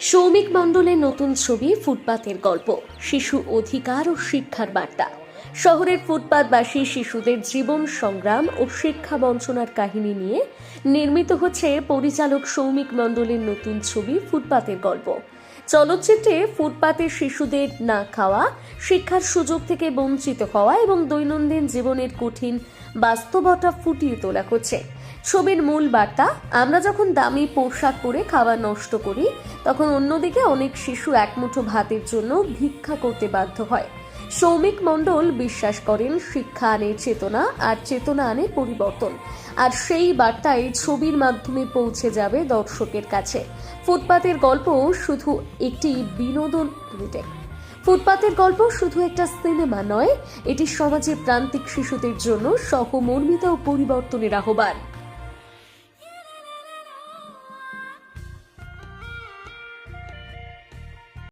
সৌমিক মণ্ডলের নতুন ছবি ফুটপাতের গল্প, শিশু অধিকার ও শিক্ষার বার্তা। শহরের ফুটপাতবাসী শিশুদের জীবন সংগ্রাম ও শিক্ষা বঞ্চনার কাহিনী নিয়ে নির্মিত হচ্ছে পরিচালক সৌমিক মণ্ডলের নতুন ছবি ফুটপাতের গল্প। চলচ্চিত্রে ফুটপাতে শিশুদের না খাওয়া, শিক্ষার সুযোগ থেকে বঞ্চিত হওয়া এবং দৈনন্দিন জীবনের কঠিন বাস্তবতা ফুটিয়ে তোলা হচ্ছে। ছবির মূল বার্তা, আমরা যখন দামি পোশাক পরে খাবার নষ্ট করি, তখন অন্যদিকে অনেক শিশু একমুঠো ভাতের জন্য ভিক্ষা করতে বাধ্য হয়। সৌমিক মণ্ডল বিশ্বাস করেন শিক্ষা আনে চেতনা আর চেতনা আনে পরিবর্তন। আর সেই বার্তাই ছবির মাধ্যমে পৌঁছে যাবে দর্শকের কাছে। ফুটপাতের গল্প শুধু একটি বিনোদন ফুটপাতের গল্প শুধু একটা সিনেমা নয়, এটি সমাজের প্রান্তিক শিশুদের জন্য সহমর্মিতা ও পরিবর্তনের আহ্বান।